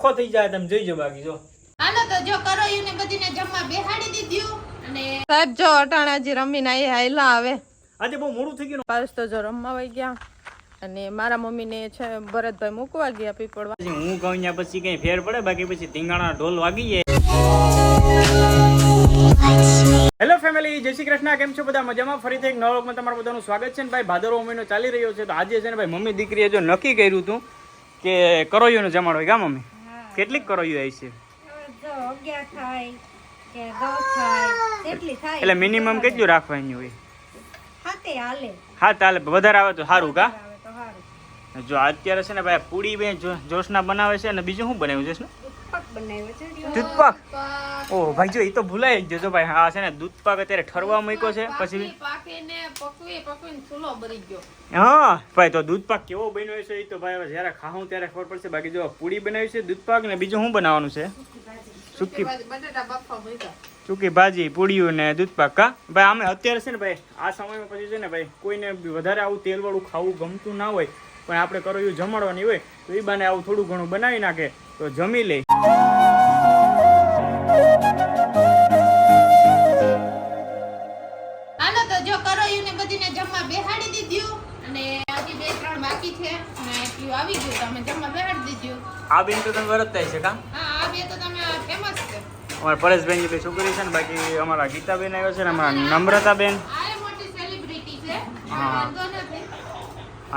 ડખો થઈ જાય તમે જોઈજો બાકી જો. હાલો તો જો કરોયું ને બધીને જમવા બેહાડી દીધું અને સાહેબ જો અટાણાજી રમીને આય હાયલા આવે. આજે બહુ મોડું થઈ ગયું પારસ તો જો રમવા વઈ ગયા. અને મારા મમ્મીને છે ભરતભાઈ મૂકવા ગયા પીપળવા. પછી હું કહું ત્યાં પછી કઈ ફેર પડે? બાકી પછી ધીંગાણા ઢોલ વાગી જાય. હેલો ફેમિલી જય શ્રી કૃષ્ણ. કેમ છો બધા? મજામાં? ફરીથી એક નવા વ્લોગમાં તમારું બધાનું સ્વાગત છે ને ભાઈ ભાદરવો મહિનો ચાલી રહ્યો છે. તો આજે છે ને ભાઈ મમ્મી દીકરીએ જો નક્કી કર્યું હતું કે કરોયુંનો જમાડો હોય કા મમ્મી? કેટલીક કરોયું આવી છે એટલે મિનિમમ કેટલું રાખવાની હોય? હાલે. હા તાલે વધારે આવે તો સારું કા? જો અત્યારે છે ને ભાઈ પૂડી બે જોશના બનાવે છે અને બીજું શું બનાવ્યું છે ને પગ બનાવ્યો છે. દૂધપાક? ઓહ ભાઈ જો એ તો ભૂલાઈ જ જજો ભાઈ હા છે ને દૂધપાક અત્યારે ઠરવા મૂક્યો છે. પછી પાકીને પકવી પકવીને ચૂલો બળી ગયો. હા ભાઈ તો દૂધપાક કેવો બન્યો છે એ તો ભાઈ હવે જ્યારે ખાઉં ત્યારે ખબર પડશે. બાકી જો પૂરી બનાવી છે દૂધપાક ને બીજું શું બનાવવાનું છે? સૂકી બટાટા બાફા મૂક્યા સૂકી ભાજી પૂડીયું ને દૂધપાક કા ભાઈ અમે અત્યારે છે ને ભાઈ આ સમયમાં પછી છે ને ભાઈ કોઈને વધારે આવું તેલવાળું ખાવું ગમતું ના હોય પણ આપણે કરો એવું જમાડવાની હોય તો એ બાને આવું થોડું ઘણું બનાવી નાખે. તો જમી લે. હાલો તો જો કરોયું ને બધીને જમવા બેહાડી દીધું અને હજી બે ત્રણ બાકી છે અને એટલું આવી ગયું તો જમવા બેહાડી દીધું. આ બેન તો તમે વરતતા છે કા? હા આ બે તો તમે ફેમસ છે. અમારા પરેશભાઈની બે છોકરી છે ને બાકી અમારા ગીતાબેન આવ્યા છે ને અમારા નમ્રતાબેન. આ મોટી સેલિબ્રિટી છે. હા.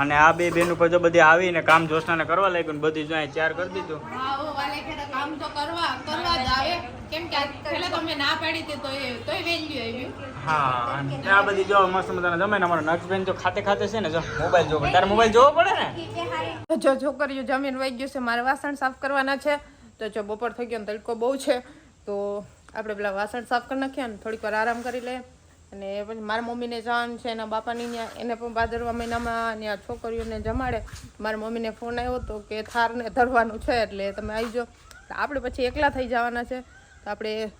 અને આ બે બેન ઉપર જો બધી આવીને કામ જોશનાને કરવા લાગ્યું ને બધી જો તૈયાર કરી દીધું. હા ઓ વાલે કે કામ તો કરવા કરવા જ આવે. કેમ કે પહેલા તો અમે ના પાડી તો એ તોય વેલ્યુ આવ્યું હા અને આ બધી જો મસ્ત મજાના જમે ને અમારા નક્ષબેન જો ખાતે ખાતે છે ને જો મોબાઈલ જોવો તારે મોબાઈલ જોવો પડે ને? જો છોકરીઓ જમીન વહી ગયું છે મારે વાસણ સાફ કરવાના છે. તો જો બપોર થઈ ગયો ને તડકો બહુ છે તો આપણે પેલા વાસણ સાફ કરી નાખ્યા ને થોડીક વાર આરામ કરી લઈએ. અને પછી મારા મમ્મીને જવાનું છે એના બાપાની ત્યાં એને પણ ભાદરવા મહિનામાં ત્યાં છોકરીઓને જમાડે. મારા મમ્મીને ફોન આવ્યો હતો કે થારને ધરવાનું છે એટલે તમે આવી જાઓ. આપણે પછી એકલા થઈ જવાના છે. તો આપણે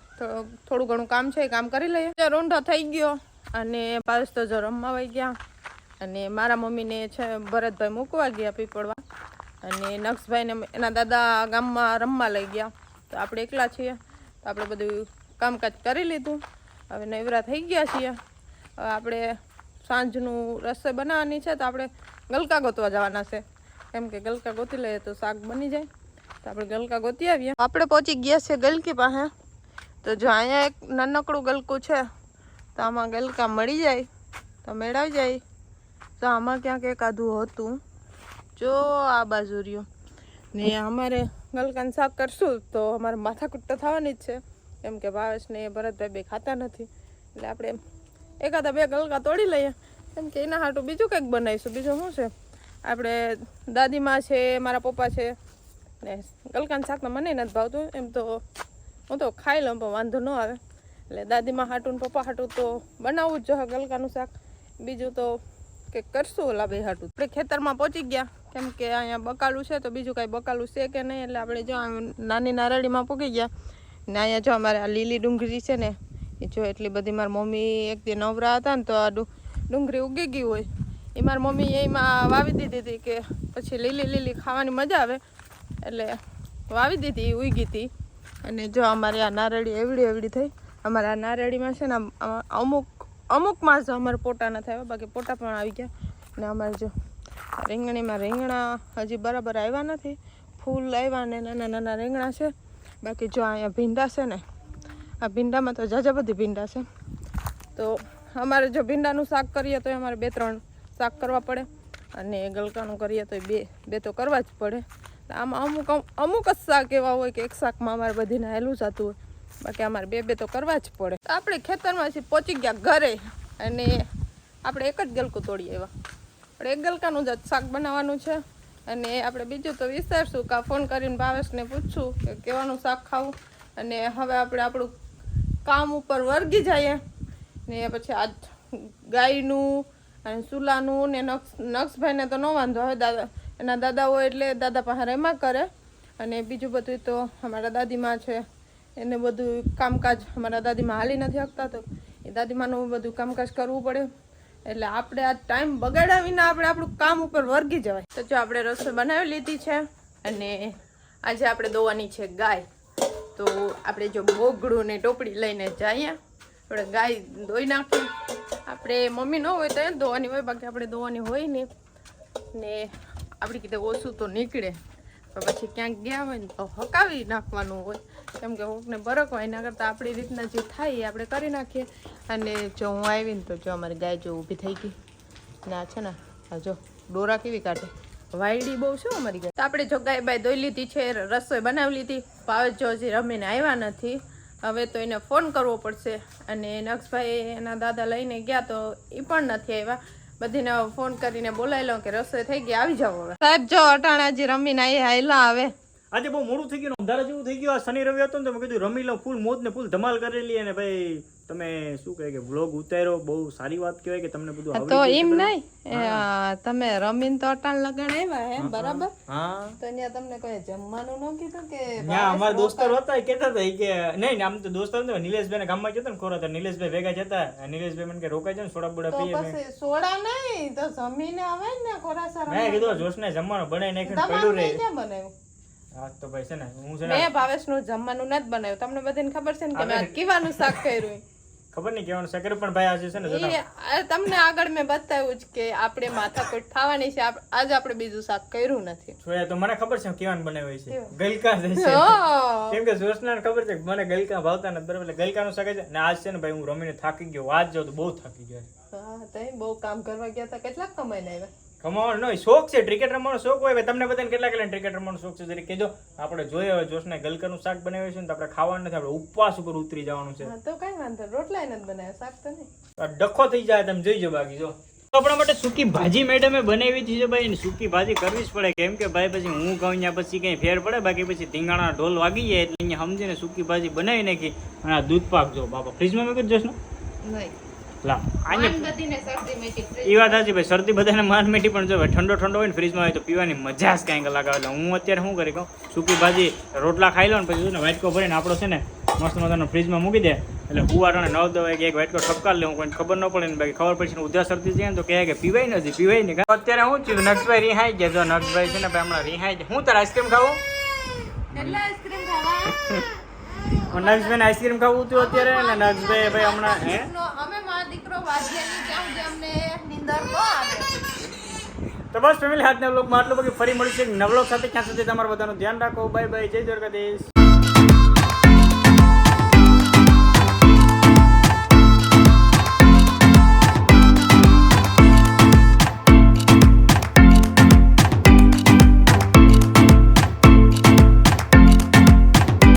થોડું ઘણું કામ છે કામ કરી લઈએ. રોંઢો થઈ ગયો અને પાસ તો જો રમવા વહી ગયા. અને મારા મમ્મીને છે ભરતભાઈ મૂકવા ગયા પીપળવા. અને નક્ષભાઈને એના દાદા ગામમાં રમવા લઈ ગયા. તો આપણે એકલા છીએ. તો આપણે બધું કામકાજ કરી લીધું. હવે નવરા થઈ ગયા છીએ. હવે આપણે સાંજનું રસોઈ બનાવવાની છે તો આપણે ગલકા ગોતવા જવાના છે. કેમ કે ગલકા ગોતી લઈએ તો શાક બની જાય. તો આપણે ગલકા ગોતી આવીએ. આપણે પહોંચી ગયા છીએ ગલકી પાસે. તો જો અહીંયા એક નાનકડું ગલકું છે. તો આમાં ગલકા મળી જાય. તો મેળવી જાય. તો આમાં ક્યાંક એક આધું હતું. જો આ બાજુ રહ્યું. ને અમારે ગલકાનું શાક કરશું તો અમારે માથાકૂટ તો થવાની જ છે. કેમ કે ભાવેશને ભરતભાઈ બે ખાતા નથી. એટલે આપણે એકાદા બે ગલકા તોડી લઈએ. કેમ કે એના હાટું બીજું કંઈક બનાવીશું. બીજું શું છે? આપણે દાદીમાં છે, મારા પપ્પા છે. ને ગલકાનું શાક તો મને નથી ભાવતું. એમ તો હું તો ખાઈ લઉં, પણ વાંધો ન આવે. એટલે દાદીમાં હાટું પપ્પા હાટું તો બનાવવું જ જોઈએ ગલકાનું શાક. બીજું તો કંઈક કરશું ઓલા ભાઈ હાટું. આપણે ખેતરમાં પહોંચી ગયા. કેમ કે અહીંયા બકાલું છે, તો બીજું કાંઈ બકાલું છે કે નહીં? એટલે આપણે જો નાની નારળીમાં પૂકી ગયા. ને અહીંયા જો અમારે આ લીલી ડુંગળી છે ને, એ જો એટલી બધી મારી મમ્મી એક દી નવરા હતા ને તો આ ડુંગળી ઉગી ગઈ હોય. એ મારી મમ્મી એમાં વાવી દીધી હતી કે પછી લીલી લીલી ખાવાની મજા આવે. એટલે વાવી દીધી ઉગી હતી. અને જો અમારે આ નારળી એવડી એવડી થઈ. અમારે આ નારળીમાં છે ને અમુક, અમુકમાં જ અમારે પોટા ન થયા બાકી પોટા પણ આવી ગયા. ને અમારે જો રીંગણીમાં રીંગણા હજી બરાબર આવ્યા નથી. ફૂલ આવ્યા ને નાના નાના રીંગણા છે. બાકી જો અહીંયા ભીંડા છે ને, આ ભીંડામાં તો જાજા બધી ભીંડા છે. તો અમારે જો ભીંડાનું શાક કરીએ તો અમારે બે ત્રણ શાક કરવા પડે અને ગલકાનું કરીએ તો બે બે તો કરવા જ પડે. આમાં અમુક અમુક જ શાક એવા હોય કે એક શાકમાં અમારે બધીને હેલું જતું હોય. બાકી અમારે બે બે તો કરવા જ પડે. આપણે ખેતરમાંથી પહોંચી ગયા ઘરે અને આપણે એક જ ગલકું તોડી આવ્યા આપણે એક ગલકાનું જ શાક બનાવવાનું છે. અને આપણે બીજું તો વિચારશું કે ફોન કરીને ભાવેશને પૂછશું કે કેવાનું શાક ખાવું. અને હવે આપણે આપણું કામ ઉપર વર્ગી જઈએ. ને પછી આ ગાયનું અને સુલાનું ને નક્ષ નક્ષભાઈને તો ન વાંધો હવે દાદા. એના દાદા હોય એટલે દાદા પાસે રેમાં કરે. અને બીજું બધું તો અમારા દાદીમાં છે. એને બધું કામકાજ અમારા દાદીમાં હાલી નથી શકતા તો એ દાદીમાનું બધું કામકાજ કરવું પડે. એટલે આપણે આ ટાઈમ બગાડ્યા વિના આપણે આપણું કામ ઉપર વર્ગી જવાય. તો જો આપણે રસોઈ બનાવી લીધી છે અને આજે આપણે દોવાની છે ગાય. તો આપણે જો બોગડું ને ટોપડી લઈને જઈએ. આપણે ગાય દોઈ નાખીએ આપણે મમ્મી ન હોય તો એ દોવાની હોય, બાકી આપણે દોવાની હોય ને ને આપણી કીધે ઓછું તો નીકળે. પછી ક્યાંક ગયા હોય ને તો હકાવી નાખવાનું હોય. કેમ કે કોકને બરક હોય, એના કરતાં આપણી રીતના જે થાય એ આપણે કરી નાખીએ. અને જો હું આવીને તો જો અમારી ગાય જો ઊભી થઈ ગઈ. ના છે ને હા જો ડોરા કેવી કાઢે. વાયડી બહુ છે અમારી ગાય. તો આપણે જો ગાય બાય દોઈ લીધી છે, રસોઈ બનાવી લીધી. ભાવે જો હજી રમીને આવ્યા નથી. હવે તો એને ફોન કરવો પડશે. અને નક્ષભાઈ એના દાદા લઈને ગયા તો એ પણ નથી આવ્યા. બધીને ફોન કરીને બોલાવી લઉં કે રસોઈ થઈ ગઈ, આવી જાવ હવે. સાહેબ, જો અટાણાજી રમીને આવી હાઈલા આવે. આજે બહુ મોડું થઈ ગયું અંધારા જેવું થઈ ગયું. શનિ રવિ હતો ને તો મેં કીધું, રમી લઉં, ફૂલ મોજ ને ફૂલ ધમાલ કરેલી અને ભાઈ. તમે શું કહે કે વ્લોગ ઉતાર્યો બહુ સારી વાત કહેવાય કે તમને બધું આવડી તો એમ? નહીં. તમે રમીન તો અટાણ લગણ આવ્યા હે બરાબર? હા. તો ત્યાં તમને કોઈ જમવાનું ન કીધું કે ત્યાં અમારા દોસ્તાર હતા કહેતા હતા કે નહીં આમ તો દોસ્તાર નતો નિલેશભાઈ ગામમાં જતા ને ખોરા હતા નિલેશભાઈ ભેગા જતા નિલેશભાઈ મને કે રોકાઈ જાય ને સોડા બોડા પીએ મેં પછી સોડા નહીં તો જમીને આવે ને ખોરાસા મેં કીધું જોશને જમવાનું બનાવી નાખ્યું ને પડ્યું ક્યાં બનાવ્યું? તો ભાઈ છે ને હું છે ને ભાવેશનું જમવાનું નથી બનાવ્યું. તમને બધાને ખબર છે ને કે મેં કીવાનું શાક કર્યું. ખબર નહીં કેવાનું? છે પણ ભાઈ આજે છે ને તમને આગળ મેં બતાવ્યું જ કે આપણે માથાકૂટ થવાની છે. આજ આજે આપણે બીજું શાક કર્યું નથી. જોયા તો મને ખબર છે કેવાનું બનાવ્યું છે. ગલકા છે. કેમ કે જોશનાને ખબર છે મને ગલકા ભાવતા નથી બરાબર? એટલે ગલકાનું શાક છે. ને આજ છે ને ભાઈ હું રમીને થાકી ગયો. આજ જાઉં તો બહુ થાકી ગયો હા તો બહુ કામ કરવા ગયા હતા. કેટલાક કમાઈને આવ્યા? કમાવાનો નહીં શોખ છે. ક્રિકેટ રમવાનો શોખ હોય. તમને બધાને કેટલા કેટલા ક્રિકેટ રમવાનો શોખ છે? જરી કહેજો. આપણે જોઈએ હવે જોશને ગલકરનું શાક બનાવ્યું છે ને તો આપણે ખાવાનું નથી. આપણે ઉપવાસ ઉપર ઉતરી જવાનું છે. તો કઈ વાંધો. રોટલા નથી બનાવ્યા. શાક તો નહીં. ડખો થઈ જાય તમે જોઈજો બાકી જો. તો આપણા માટે સૂકી ભાજી મેડમે બનાવી હતી છે ભાઈ. સૂકી ભાજી કરવી જ પડે. કેમ કે ભાઈ પછી હું કહું ત્યાં પછી કઈ ફેર પડે. બાકી પછી ધીંગાણા ઢોલ વાગી જાય એટલે અહીંયા સમજીને સૂકી ભાજી બનાવી નાખી. અને આ દૂધ પાક જો બાપા. ફ્રીજમાં મેં જોશ ને નહીં. લા એ વાત સાચી ભાઈ શરદી બધાને માન મીઠી પણ જો ઠંડો ઠંડો હોય ને ફ્રીજમાં હોય તો પીવાની મજા જ કાંઈક અલગ આવે. હું અત્યારે શું કરી કહું? સૂકી ભાજી રોટલા ખાઈ લો ને પછી ને વાટકો ભરીને આપણો છે ને મસ્ત મજાનો ફ્રીજમાં મૂકી દે. એટલે હુવાટાને નવ દવા કે એક વાટકો ઠપકાર લેવું કોઈને ખબર ન પડે ને બાકી ખબર પડશે ઉધા શરદી છે ને તો કહે કે પીવાય નથી પીવાય નહીં અત્યારે શું થયું? નક્ષભાઈ રિહાઈ ગયા. જો નક્ષભાઈ છે ને ભાઈ હમણાં રિહાઈ ગયા. હું તારે આઈસ્ક્રીમ ખાવું? એટલે આઈસ્ક્રીમ નક્ષભાઈ આઈસ્ક્રીમ ખાવું હતું અત્યારે? ને નક્ષભાઈ ભાઈ હમણાં હે? તો બસ ફેમિલી હાથના બ્લોગમાં આટલું બધું. ફરી મળશે નવલોક સાથે. ક્યાં સુધી તમારું બધાનું ધ્યાન રાખો. બાય બાય જય દ્વારકાધીશ.